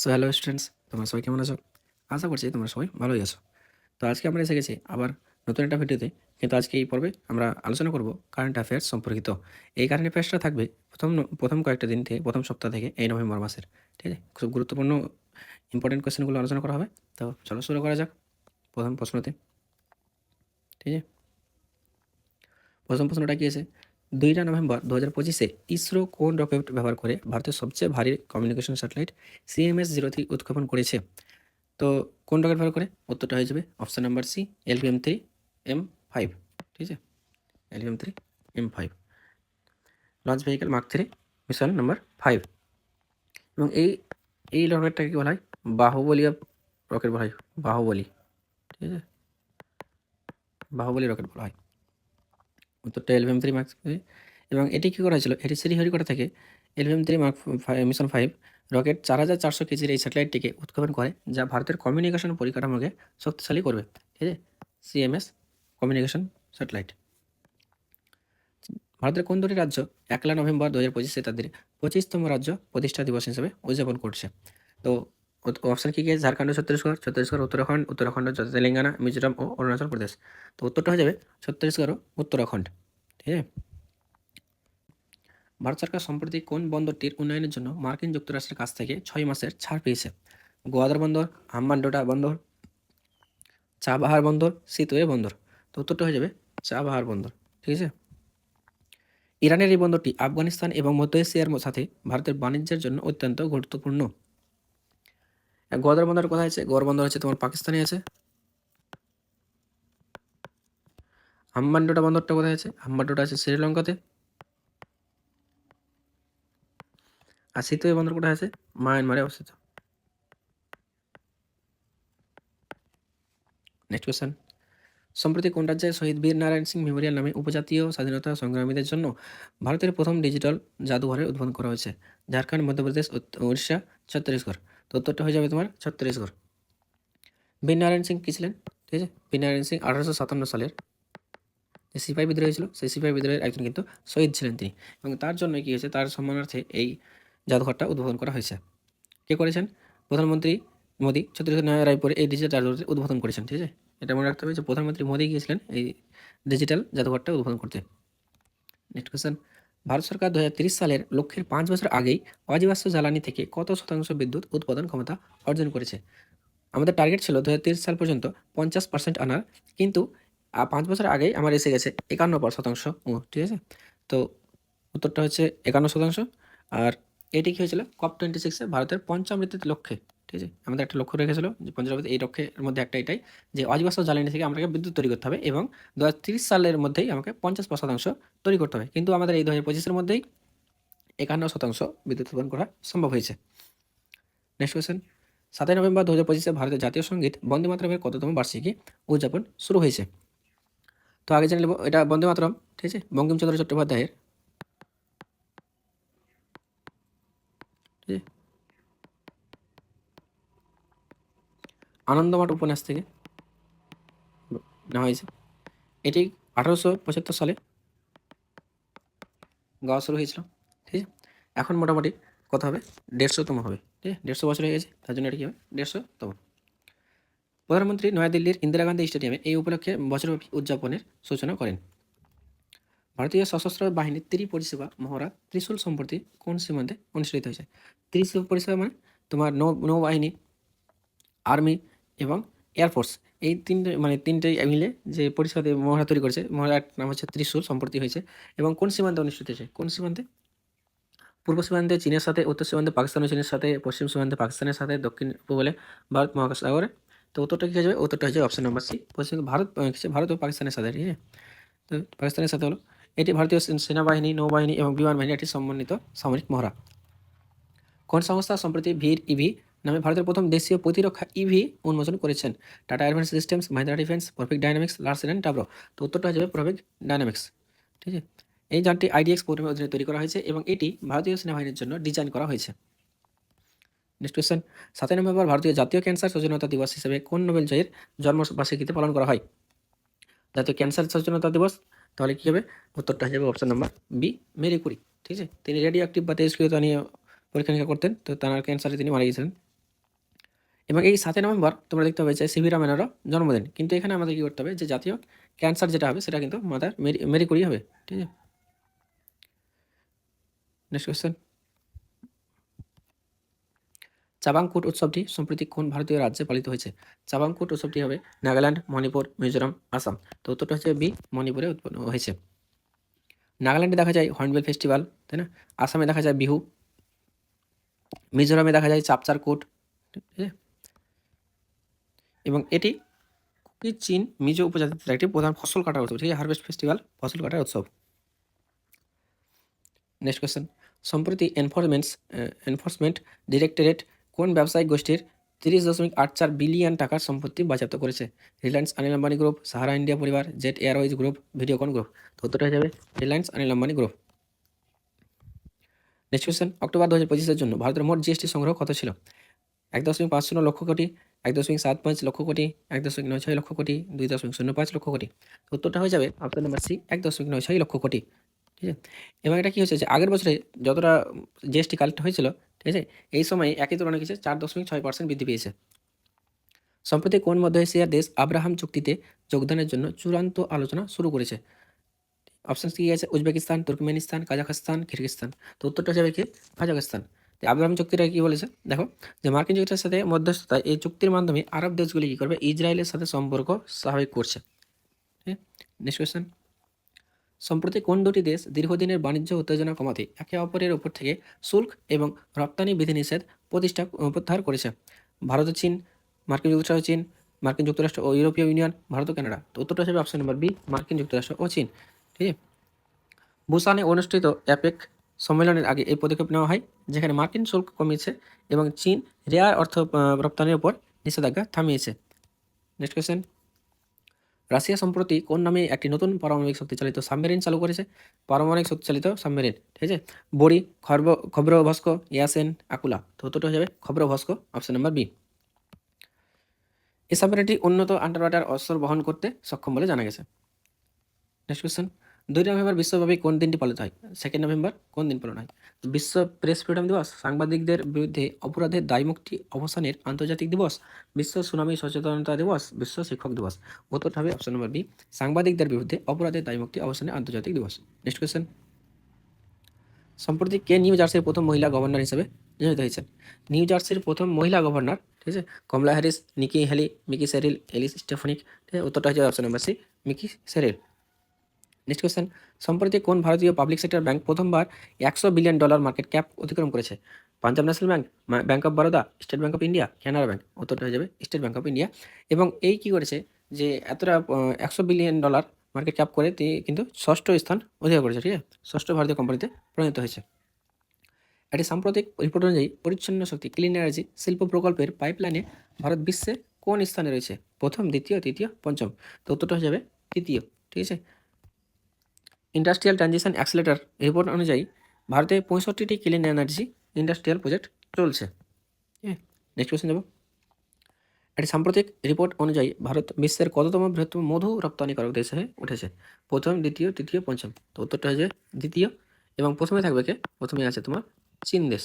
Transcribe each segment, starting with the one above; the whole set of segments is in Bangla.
সো হ্যালো স্টুডেন্টস তোমরা সবাই কেমন আছো? আশা করছি তোমরা সবাই ভালোই আছো। তো আজকে আমরা এসে গেছি আবার নতুন একটা ভিডিওতে। কিন্তু আজকে এই পর্বে আমরা আলোচনা করব কারেন্ট অ্যাফেয়ার্স সম্পর্কিত। এই কারেন্ট অ্যাফেয়ার্সটা থাকবে প্রথম প্রথম কয়েকটা দিন থেকে, প্রথম সপ্তাহ থেকে এই নভেম্বর মাসের। ঠিক আছে? খুব গুরুত্বপূর্ণ ইম্পর্টেন্ট কোয়েশ্চেনগুলো আলোচনা করা হবে। তো চলো শুরু করা যাক প্রথম প্রশ্নতে। ঠিক আছে? প্রথম প্রশ্নটা কি আছে? দুইটা নভেম্বর দু হাজার পঁচিশে ইসরো কোন রকেট ব্যবহার করে ভারতের সবচেয়ে ভারী communication satellite CMS zero three উৎক্ষেপণ করেছে? তো কোন রকেট ব্যবহার করে? উত্তরটা হয়ে যাবে option number C LVM three M five ঠিক আছে? LVM three M five launch vehicle mark three mission number five এবং এই এই রকেটটাকে বলা হয়? বাহুবলী রকেট বলা হয়। বাহুবলী, ঠিক আছে? বাহুবলী রকেট বলা হয়। উত্তরটা এলভিএম থ্রি মার্ক এবং এটি কী করা হয়েছিল? এটি শ্রীহরিকোটা থেকে LVM three mark mission five rocket চার হাজার চারশো কেজির এই স্যাটেলাইটটিকে উৎক্ষেপণ করে, যা ভারতের কমিউনিকেশন পরিকাঠামোকে শক্তিশালী করবে। ঠিক আছে? সিএমএস কমিউনিকেশন স্যাটেলাইট ভারতের কোন দুটি রাজ্য একলা নভেম্বর দু হাজার পঁচিশে তাদের পঁচিশতম রাজ্য প্রতিষ্ঠা দিবস হিসেবে উদযাপন করছে? তো অপশান কী কী? ঝাড়খণ্ড, ছত্তিশগড় ছত্তিশগড়, উত্তরাখণ্ড উত্তরাখণ্ড, তেলেঙ্গানা, মিজোরাম ও অরুণাচল প্রদেশ। তো উত্তরটা হয়ে যাবে ছত্তিশগড় ও উত্তরাখণ্ড। ঠিক আছে? ভারত সরকার সম্প্রতি কোন বন্দরটির উন্নয়নের জন্য মার্কিন যুক্তরাষ্ট্রের কাছ থেকে ছয় মাসের ছাড় পেয়েছে? গোয়াদার বন্দর, হাম্বানডোটা বন্দর চাবাহার বন্দর, সিতুয়ে বন্দর। তো উত্তরটা হয়ে যাবে চাবাহার বন্দর। ঠিক আছে? ইরানের এই বন্দরটি আফগানিস্তান এবং মধ্য এশিয়ার সাথে ভারতের বাণিজ্যের জন্য অত্যন্ত গুরুত্বপূর্ণ। গোয়াদার বন্দর কোথায় আছে? গোয়ার বন্দর আছে তোমার পাকিস্তানে আছে। হাম্বানডোটা বন্দরটা কোথায় আছে? হাম্বানডোটা আছে শ্রীলঙ্কাতে। আর সিতুয়ে বন্দর কোথায় আছে? মায়ানমারে অবস্থিত। নেক্সট কোয়েশ্চেন সম্প্রতি কোন রাজ্যে শহীদ বীর নারায়ণ সিং মেমোরিয়াল নামে উপজাতীয় স্বাধীনতা সংগ্রামীদের জন্য ভারতের প্রথম ডিজিটাল জাদুঘরের উদ্বোধন করা হয়েছে? ঝাড়খণ্ড, মধ্যপ্রদেশ উড়িষ্যা, ছত্তিশগড়। তো উত্তরটা হয়ে যাবে তোমার ছত্তিশগড়। বীর নারায়ণ সিং কী ছিলেন? ঠিক আছে? বীর নারায়ণ সিং আঠারোশো সাতান্ন সালের যে সিপাহী বিদ্রোহী ছিল সেই সিপাহী বিদ্রোহের একজন কিন্তু শহীদ ছিলেন তিনি। এবং তার জন্য কী হয়েছে? তার সম্মানার্থে এই জাদুঘরটা উদ্বোধন করা হয়েছে। কে করেছেন? প্রধানমন্ত্রী মোদী। ছত্রিশগড় নয় রায়পুরে এই ডিজিটাল জাদুঘরটি উদ্বোধন করেছেন, ঠিক আছে? এটা মনে রাখতে হবে যে প্রধানমন্ত্রী মোদী গিয়েছিলেন এই ডিজিটাল জাদুঘরটা উদ্বোধন করতে। নেক্সট কোয়েশ্চেন ভারত সরকার দু সালের লক্ষ্যের পাঁচ বছর আগেই অজীবাশ্ম জ্বালানি থেকে কত শতাংশ বিদ্যুৎ উৎপাদন ক্ষমতা অর্জন করেছে? আমাদের টার্গেট ছিল দু সাল পর্যন্ত পঞ্চাশ পার্সেন্ট আনার, কিন্তু পাঁচ বছর আগেই আমার এসে গেছে একান্ন শতাংশ ও, ঠিক আছে? তো, উত্তরটা হচ্ছে একান্ন শতাংশ, আর এটি কী হয়েছিল? কপ টোয়েন্টি সিক্সে ভারতের পঞ্চামৃতির লক্ষ্যে। ঠিক আছে? আমাদের একটা লক্ষ্য রেখেছিল যে পঞ্চামৃত এই লক্ষ্যের মধ্যে একটা এটাই যে অজীবাশ্ম জ্বালানি থেকে আমাকে বিদ্যুৎ তৈরি করতে হবে এবং দু সালের মধ্যেই আমাকে পঞ্চাশ শতাংশ তৈরি করতে হবে। কিন্তু আমাদের এই দু হাজার পঁচিশের মধ্যেই একান্ন শতাংশ বিদ্যুৎ উৎপাদন করা সম্ভব হয়েছে। নেক্সট কোয়েশ্চেন সাতই নভেম্বর দু হাজার পঁচিশে ভারতের জাতীয় সংগীত বন্দে মাতরমের কততম বার্ষিকী উদযাপন শুরু হয়েছে? তো আগে জেনে এটা বন্দে মাতরম, ঠিক আছে? বঙ্কিমচন্দ্র চট্টোপাধ্যায়ের। ঠিক আছে? আনন্দমঠ উপন্যাস থেকে নেওয়া হয়েছে। এটি আঠারোশো পঁচাত্তর সালে গাওয়া শুরু হয়েছিল, ঠিক আছে? এখন মোটামুটি কত হবে, দেড়শোতম হবে, ঠিক আছে? দেড়শো বছর হয়ে গেছে, তার জন্য এটা কী হবে? দেড়শোতম। প্রধানমন্ত্রী নয়াদিল্লির ইন্দিরা গান্ধী স্টেডিয়ামে এই উপলক্ষে বছরব্যাপী উদযাপনের সূচনা করেন। ভারতীয় সশস্ত্র বাহিনীর ত্রি পরিষেবা মহড়া ত্রিশূল সম্প্রতি কোন সীমান্তে অনুষ্ঠিত হয়েছে? ত্রিশূল পরিষেবা মানে তোমার নৌ, নৌবাহিনী, আর্মি এবং এয়ারফোর্স এই তিনটে মানে তিনটে মিলে যে পরিষদে মহড়া তৈরি করেছে, মহড়ার নাম হচ্ছে ত্রিশূল সম্প্রতি হয়েছে। এবং কোন সীমান্তে অনুষ্ঠিত হয়েছে? কোন সীমান্তে? পূর্ব সীমান্তে চীনের সাথে, উত্তর সীমান্তে পাকিস্তান ও চীনের সাথে, পশ্চিম সীমান্তে পাকিস্তানের সাথে, দক্ষিণ উপকূলে ভারত মহাকাশ সাগরে তো উত্তরটা কী হয়ে যাবে? উত্তরটা হয়ে যাবে অপশন নাম্বার সি পশ্চিম ভারত? ভারত ও পাকিস্তানের সাথে, ঠিক আছে? তো পাকিস্তানের সাথে হলো। এটি ভারতীয় সেনাবাহিনী, নৌবাহিনী এবং বিমান বাহিনী, একটি সমন্বিত সামরিক মহড়া। কোন সংস্থা সম্প্রতি ভির ইভি নামে ভারতের প্রথম দেশীয় প্রতিরক্ষা ইভি উন্মোচন করেছেন। Tata advance systems Mahindra defence perfect dynamics Larsen and Toubro তো উত্তরটা হয়ে যাবে পারফেক্ট ডাইনামিক্স ঠিক আছে? এই যানটি আইডিএক্স প্রোগ্রামের অধীনে তৈরি করা হয়েছে এবং এটি ভারতীয় সেনাবাহিনীর জন্য ডিজাইন করা হয়েছে। নেক্সট কোয়েশ্চেন সাতই নভেম্বর ভারতীয় জাতীয় ক্যান্সার সচেতনতা দিবস হিসেবে কোন নোবেল জয়ের জন্মবার্ষিকীতে পালন করা হয়? জাতীয় ক্যান্সার সচেতনতা দিবস? তাহলে কী হবে? উত্তরটা হয়ে যাবে option number B Marie Curie ঠিক আছে? তিনি রেডিও অ্যাক্টিভ বা তেজস্ক্রিয়তা নিয়ে পরীক্ষা নিরীক্ষা করতেন, তো তার ক্যান্সারে তিনি মারা গিয়েছিলেন। এবং এই সাতই নভেম্বর তোমরা দেখতে পাবে যে সিভি রামায়ণেরও জন্মদিন। কিন্তু এখানে আমাদের কী করতে হবে? যে জাতীয় ক্যান্সার যেটা হবে, সেটা কিন্তু মাদার মেরি মেরি কুরি হবে। ঠিক আছে? নেক্সট কোয়েশ্চেন চাবাংকুট উৎসবটি সম্প্রতি কোন ভারতীয় রাজ্যে পালিত হয়েছে? চাবাংকুট উৎসবটি হবে নাগাল্যান্ড, মণিপুর, মিজোরাম, আসাম। তো উত্তরটা হচ্ছে বি, মণিপুরে উৎপন্ন হয়েছে। নাগাল্যান্ডে দেখা যায় হর্নবিল ফেস্টিভ্যাল তাই না? আসামে দেখা যায় বিহু। মিজোরামে দেখা যায় চাপচার কোট ঠিক আছে? এবং এটি কুকি চীন মিজো উপজাতিদের একটি প্রধান ফসল কাটার উৎসব। ঠিক আছে হারভেস্ট ফেস্টিভ্যাল, ফসল কাটার উৎসব। নেক্সট কোয়েশ্চেন সম্প্রতি এনফোর্সমেন্টস এনফোর্সমেন্ট ডিরেক্টরেট কোন ব্যবসায়িক গোষ্ঠীর তিরিশ দশমিক আট চার বিলিয়ন টাকার সম্পত্তি বাজেয়াপ্ত করেছে? Reliance Anil Ambani group Sahara India পরিবার Jet Airways group Videocon group তো উত্তরটা হয়ে যাবে Reliance Anil Ambani group next question October দু হাজার পঁচিশের জন্য ভারতের মোট জিএসটি সংগ্রহ কত ছিল? এক দশমিক পাঁচ শূন্য লক্ষ কোটি এক দশমিক সাত পাঁচ লক্ষ কোটি, এক দশমিক নয় ছয় লক্ষ কোটি, দুই দশমিক শূন্য পাঁচ লক্ষ কোটি। উত্তরটা হয়ে যাবে অপশন নাম্বার সি এক দশমিক নয় ছয় লক্ষ কোটি। ঠিক আছে? এবং এটা কী হয়েছে যে আগের বছরে যতটা জিএসটি কালেক্ট হয়েছিল, ঠিক আছে? এই সময় একই তুলনায় কিছু চার দশমিক ছয় পার্সেন্ট বৃদ্ধি পেয়েছে। সম্প্রতি কোন মধ্য এশিয়ার দেশ আব্রাহাম চুক্তিতে যোগদানের জন্য চূড়ান্ত আলোচনা শুরু করেছে? অপশান কি আছে? উজবেকিস্তান, তুর্কমেনিস্তান, কাজাখস্তান কিরগিস্তান তো উত্তরটা যাবে কি? কাজাখস্তান। আব্রাহাম চুক্তিটা কি বলেছে? দেখো, যে মার্কিন যুক্তরাষ্ট্রের সাথে মধ্যস্থতা, এই চুক্তির মাধ্যমে আরব দেশগুলি কী করবে? ইসরায়েলের সাথে সম্পর্ক স্বাভাবিক করছে। কোয়েশ্চেন সম্প্রতি কোন দুটি দেশ দীর্ঘদিনের বাণিজ্য উত্তেজনা কমাতে একে অপরের উপর থেকে শুল্ক এবং রপ্তানি বিধিনিষেধ প্রতিষ্ঠা প্রত্যাহার করেছে? ভারত ও চীন, মার্কিন যুক্তরাষ্ট্র চীন, মার্কিন যুক্তরাষ্ট্র ও ইউরোপীয় ইউনিয়ন, ভারত ও কানাডা। তো উত্তরটা হিসেবে অপশন নম্বর বি মার্কিন যুক্তরাষ্ট্র ও চীন। ঠিক আছে? বুসানে অনুষ্ঠিত অ্যাপেক সম্মেলনের আগে এই পদক্ষেপ নেওয়া হয়, যেখানে মার্কিন শুল্ক কমিয়েছে এবং চীন রেয়ার অর্থ রপ্তানির উপর নিষেধাজ্ঞা থামিয়েছে। নেক্সট কোয়েশ্চেন রাশিয়া সম্প্রতি কোন নামে একটি নতুন পারমাণবিক শক্তিচালিত সাবমেরিন চালু করেছে? পারমাণবিক শক্তিচালিত সাবমেরিন, ঠিক আছে? বড়ি, খর্ব, খবর ভস্ক, ইয়াসেন, আকুলা। তো উত্তরটা হয়ে যাবে খবর ভস্ক অপশন নাম্বার বি এই সাবমেরিনটি উন্নত আন্ডার ওয়াটার অস্ত্র বহন করতে সক্ষম বলে জানা গেছে। নেক্সট কোয়েশ্চেন দুই নভেম্বর বিশ্বব্যাপী কোন দিনটি পালিত হয়? সেকেন্ড নভেম্বর কোন দিন পালন হয়? বিশ্ব প্রেস ফ্রিডম দিবস, সাংবাদিকদের বিরুদ্ধে অপরাধের দায়মুক্তি অবসানের আন্তর্জাতিক দিবস, বিশ্ব সুনামি সচেতনতা দিবস, বিশ্ব শিক্ষক দিবস। উত্তরটা হবে অপশন নম্বর বি সাংবাদিকদের বিরুদ্ধে অপরাধের দায়মুক্তি অবসানের আন্তর্জাতিক দিবস। নেক্সট কোয়েশ্চেন সম্প্রতি কে নিউ জার্সির প্রথম মহিলা গভর্নর হিসেবে নিয়োজিত হয়েছেন? নিউ জার্সির প্রথম মহিলা গভর্নর, ঠিক আছে? Kamala Harris, Nikki Haley Mikie Sherrill, Elise Stefanik, ঠিক আছে? উত্তরটা হচ্ছে option number C Mikie Sherrill. Next question সম্প্রতি কোন ভারতীয় পাবলিক সেক্টর ব্যাংক প্রথমবার একশো বিলিয়ন ডলার মার্কেট ক্যাপ অতিক্রম করেছে? Punjab national bank bank of Baroda state bank of India Canara bank উত্তরটা হয়ে যাবে স্টেট ব্যাংক অফ ইন্ডিয়া এবং এই কী করেছে? যে এতটা একশো বিলিয়ন ডলার মার্কেট ক্যাপ করে তিনি কিন্তু ষষ্ঠ স্থান অধিকার করেছে, ঠিক আছে? ষষ্ঠ ভারতীয় কোম্পানিতে পরিণত হয়েছে। একটি সাম্প্রতিক রিপোর্ট অনুযায়ী পরিচ্ছন্ন শক্তি ক্লিন এনার্জি শিল্প প্রকল্পের পাইপলাইনে ভারত বিশ্বে কোন স্থানে রয়েছে? প্রথম, দ্বিতীয়, তৃতীয়, পঞ্চম। তো উত্তরটা হয়ে যাবে তৃতীয়, ঠিক আছে? ইন্ডাস্ট্রিয়াল ট্রানজিশন অ্যাক্সিলেটার রিপোর্ট অনুযায়ী ভারতে পঁয়ষট্টিটি ক্লিন এনার্জি ইন্ডাস্ট্রিয়াল প্রজেক্ট চলছে। নেক্সট কোয়েশ্চেন যাব একটি সাম্প্রতিক রিপোর্ট অনুযায়ী ভারত বিশ্বের কততম বৃহত্তম মধু রপ্তানিকারক দেশ হয়ে উঠেছে? প্রথম দ্বিতীয় তৃতীয় পঞ্চম। তো উত্তরটা যাবে দ্বিতীয় এবং প্রথমে থাকবে কে? প্রথমে আছে তোমার চীন দেশ।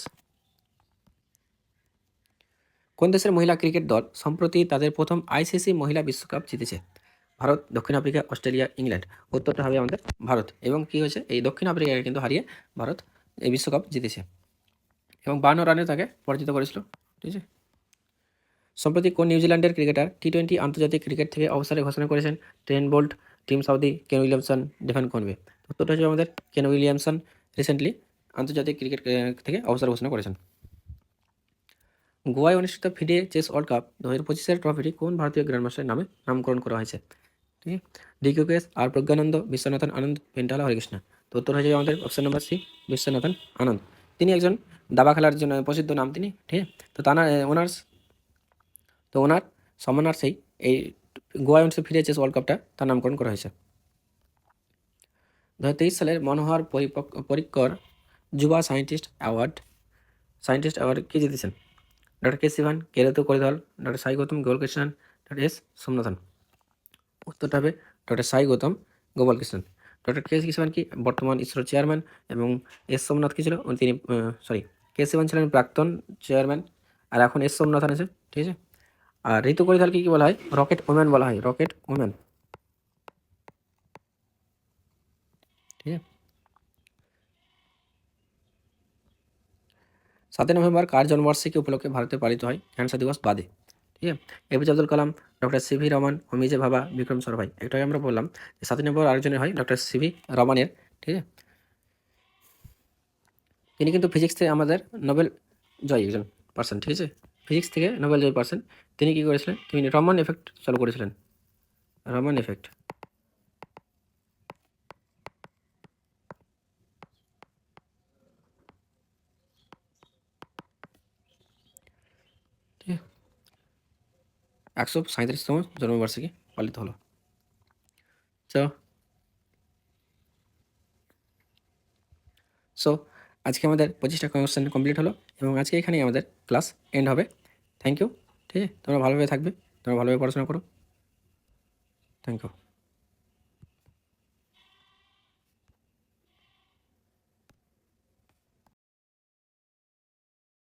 কোন দেশের মহিলা ক্রিকেট দল সম্প্রতি তাদের প্রথম আইসিসি মহিলা বিশ্বকাপ জিতেছে? ভারত, দক্ষিণ আফ্রিকা, অস্ট্রেলিয়া, ইংল্যান্ড, উত্তরটা হবে আমাদের ভারত। এবং কি হয়েছে? এই দক্ষিণ আফ্রিকাকে কিন্তু হারিয়ে ভারত এই বিশ্বকাপ জিতেছে। এবং বান্ন রানে তাকে পরাজিত করেছিল। ঠিক আছে? সম্প্রতি কোন নিউজিল্যান্ডের ক্রিকেটার টি টোয়েন্টি আন্তর্জাতিক ক্রিকেট থেকে অবসরে ঘোষণা করেছেন Trent Boult, Tim Southee, Kane Williamson, Devon Conway উত্তরটা হচ্ছে আমাদের কেন উইলিয়ামসন রিসেন্টলি আন্তর্জাতিক ক্রিকেট থেকে অবসর ঘোষণা করেছেন। গোয়ায় অনুষ্ঠিত ফিডে চেস ওয়ার্ল্ড কাপ দু হাজার পঁচিশের ট্রফিটি কোন ভারতীয় গ্র্যান্ডমাস্টারের নামে নামকরণ করা হয়েছে? ঠিক আছে ডিকিউকেস আর প্রজ্ঞানন্দ, বিশ্বনাথন আনন্দ পেন্টালা হরিকৃষ্ণ। তো উত্তর হয়ে যাবে আমাদের option number C Viswanathan Anand. তিনি একজন দাবা খেলার জন্য প্রসিদ্ধ নাম তিনি, ঠিক আছে? তো তার ওনার তো ওনার সম্মানার্থেই এই গোয়া অনুষ্ঠিত ফিরে চেস ওয়ার্ল্ড কাপটা তার নামকরণ করা হয়েছে। দু তেইশ সালের Manohar Parrikar Yuva scientist award scientist award কে জিতেছেন? Doctor K Sivan কেরাতু করিধল, doctor Sai Gautam Gopalakrishnan doctor S Somanathan. উত্তরটা হবে doctor Sai Gautam Gopalakrishnan. Doctor K Sivan কি বর্তমান ইসরো চেয়ারম্যান এবং এস সোমনাথ কি ছিল? তিনি সরি কে শিবান ছিলেন প্রাক্তন চেয়ারম্যান আর এখন এস সোমনাথন আছে ঠিক আছে? আর ঋতু কৈতালকে কী বলা হয়? রকেট ওম্যান বলা হয়, রকেট ওম্যান। ঠিক আছে? সাতই নভেম্বর কার জন্মবার্ষিকী উপলক্ষে ভারতে পালিত হয়? ক্যান্সার দিবস বাদে। ঠিক আছে APJ Abdul Kalam, doctor C V Raman Homi J Bhabha Vikram Sarabhai এটাই আমরা বললাম যে নম্বর আরেকজনের হয় ডক্টর সি ভি রমানের ঠিক আছে? তিনি কিন্তু ফিজিক্স থেকে আমাদের নোবেল জয় একজন পার্সন ঠিক আছে? ফিজিক্স থেকে নোবেল জয় পার্সন তিনি কী করেছিলেন? তিনি রমান এফেক্ট চালু করেছিলেন। রমান এফেক্ট ঠিক আছে একশো সাঁত্রিশতম জন্মবার্ষিকী পালিত হলো। সো সো আজকে আমাদের পঁচিশটা কোয়েশ্চেন কমপ্লিট হলো এবং আজকে এখানেই আমাদের ক্লাস এন্ড হবে। থ্যাংক ইউ ঠিক আছে? তোমরা ভালোভাবে থাকবে, তোমরা ভালোভাবে পড়াশোনা করো। Thank you